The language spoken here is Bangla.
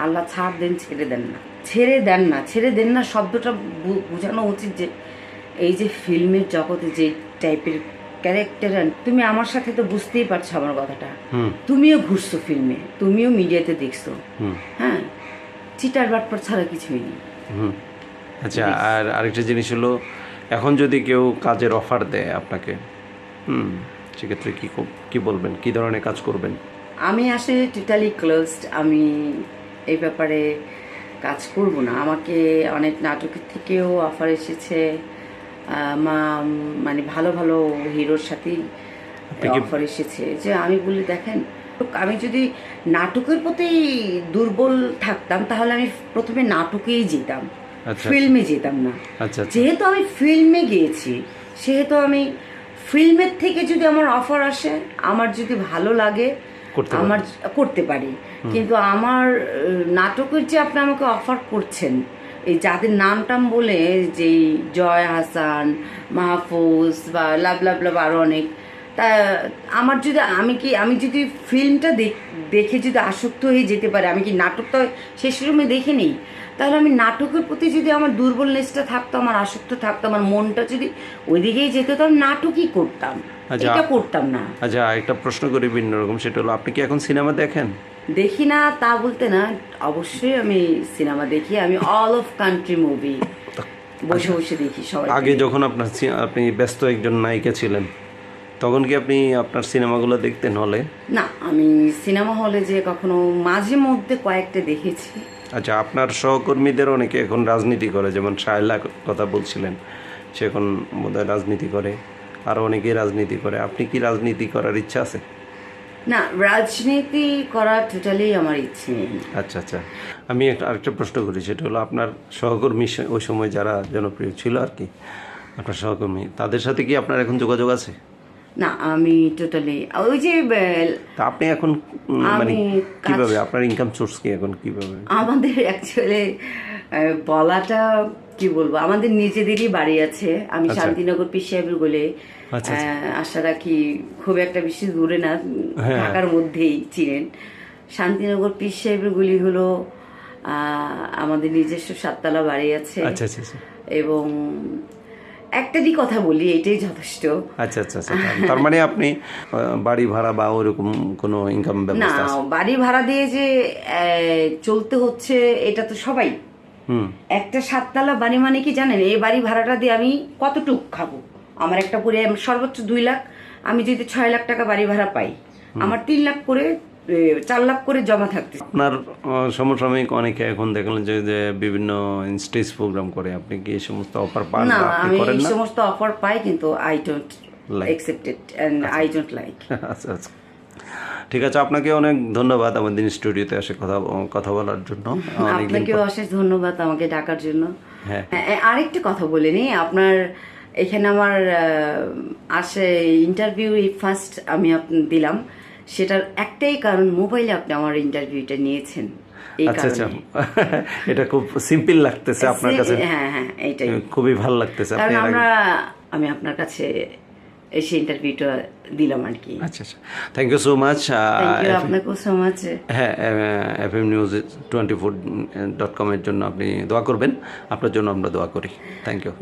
আল্লাহ ছাড় দেন ছেড়ে দেন না। ছেড়ে দেন না ছেড়ে দেন না শব্দটা বোঝানো উচিত যে এই যে ফিল্মের জগতে যে টাইপের ক্যারেক্টার তুমি আমার সাথে তো বুঝতেই পারছ আমার কথাটা। তুমিও ঘুরছো ফিল্মে তুমিও মিডিয়াতে দেখছ। হ্যাঁ চিটার বাটপার ছাড়া কিছুই নেই। আচ্ছা আর আরেকটা জিনিস হলো এখন যদি কেউ কাজের অফার দেয় আপনাকে হুম সেক্ষেত্রে কী কো- কী বলবেন? কী ধরনের কাজ করবেন? আমি আসলে টোটালি ক্লোজড আমি এই ব্যাপারে কাজ করব না। আমাকে অনেক নাটকের থেকেও অফার এসেছে। মা মানে ভালো ভালো হিরোর সাথেই অফার এসেছে। যে আমি বলি দেখেন আমি যদি নাটকের প্রতি দুর্বল থাকতাম তাহলে আমি প্রথমে নাটকেই যেতাম। আচ্ছা। ফিল্মে যেতাম না। আচ্ছা আচ্ছা। যেহেতু আমি ফিল্মে গিয়েছি সেহেতু আমি ফিল্মের থেকে যদি আমার অফার আসে আমার যদি ভালো লাগে আমার করতে পারি। কিন্তু আমার নাটকের যে আপনি আমাকে অফার করছেন এই যাদের নাম টাম বলে যে জয় হাসান মাহফুজ বা লাভ লাভ লাভ আরও অনেক তা আমার যদি আমি কি আমি যদি ফিল্মটা দেখ- যদি আসক্ত হয়ে যেতে পারে আমি কি নাটকটা শেষ রুমে দেখে নিই তাহলে আমি নাটকের প্রতি যদি আমার দুর্বলনেসটা থাকতো আমার আসক্ত থাকতো আমার মনটা যদি ওইদিকেই যেত তো আমি নাটকই করতাম। এটা করতাম না। আচ্ছা একটা প্রশ্ন করি ভিন্ন রকম সেটা হলো আপনি কি এখন সিনেমা দেখেন? দেখি না তা বলতে না অবশ্যই আমি সিনেমা দেখি আমি অল অফ কান্ট্রি মুভি বসে বসে দেখি সবাই আগে যখন আপনার আপনি ব্যস্ত একজন নায়িকা ছিলেন তখন কি আপনি আপনার সিনেমাগুলো দেখতেন হলে না আমি সিনেমা হলে যে কখনো মাঝে মধ্যে কয়েকটা দেখেছি। আচ্ছা আপনার সহকর্মীদের অনেকে এখন রাজনীতি করে যেমন শায়লা কথা বলছিলেন সে এখন বোধহয় রাজনীতি করে। আরও অনেকেই রাজনীতি করে। আপনি কি রাজনীতি করার ইচ্ছা আছে? না রাজনীতি করা টোটালি আমার ইচ্ছে নেই। আচ্ছা আচ্ছা। আমি একটা আরেকটা প্রশ্ন করি সেটা হলো আপনার সহকর্মী ওই সময় যারা জনপ্রিয় ছিল আর কি আপনার সহকর্মী তাদের সাথে কি আপনার এখন যোগাযোগ আছে? না আমি টোটালি ওই যে আপনি এখন মানে কীভাবে আপনার ইনকাম সোর্স কি এখন কীভাবে? আমাদের অ্যাকচুয়ালি বলাটা কি বলব? আমাদের নিজেদেরই বাড়ি আছে। আমি শান্তিনগর পীর সাহেবের বলে আচ্ছা, আশা রাখি খুব একটা বেশি দূরে না হ্যাঁ। ঢাকার মধ্যেই ছিলেন শান্তিনগর পীর সাহেবের গুলি হলো আমাদের নিজস্ব সাততলা বাড়ি আছে। আচ্ছা আচ্ছা আচ্ছা। এবং একটারই কথা বলি এটাই যথেষ্ট। আচ্ছা আচ্ছা আচ্ছা। তার মানে আপনি বাড়ি ভাড়া বা ওরকম কোনো ইনকাম না ব্যবস্থা আছে? বাড়ি ভাড়া দিয়ে যে চলতে হচ্ছে এটা তো সবাই একটা সাততলা বাড়ি মানে কি জানেন? এই বাড়ি ভাড়াটা দিয়ে আমি কতটুক খাব? আমার একটা পরে সর্বোচ্চ দুই লাখ আমি যদি ছয় লাখ টাকা বাড়ি ভাড়া পাই আমার তিন লাখ করে চার লাখ করে জমা থাকতে। আপনার সমসাময়িক অনেকে এখন দেখলেন যে বিভিন্ন স্টেজ প্রোগ্রাম করে। আপনি কি এই সমস্ত অফার পান না আমি এই সমস্ত অফার পাই কিন্তু I don't Like. Accept it and I don't like আচ্ছা আচ্ছা। ঠিক আছে আপনাকে অনেক ধন্যবাদ আমাদের স্টুডিওতে এসে কথা কথা বলার জন্য। আপনাকেও অশেষ ধন্যবাদ আমাকে ডাকার জন্য। হ্যাঁ। হ্যাঁ, আরেকটা কথা বলে নি আপনার এখানে আমার আসে ইন্টারভিউ ফার্স্ট আমি দিলাম। সেটার একটাই কারণ মোবাইলে আপনি আমার ইন্টারভিউটা নিয়েছেন। আচ্ছা আচ্ছা। এটা খুব সিম্পল লাগতেছে আপনার কাছে। হ্যাঁ হ্যাঁ এইটাই। খুবই ভালো লাগতেছে। কারণ আমরা আমি আপনার কাছে এসে ইন্টারভিউটা দিলাম আর কি। আচ্ছা আচ্ছা। থ্যাংক ইউ সো মাচ আপনাকেও সো মাচ হ্যাঁ F M news twenty four dot কমের জন্য আপনি দোয়া করবেন। আপনার জন্য আমরা দোয়া করি। Thank you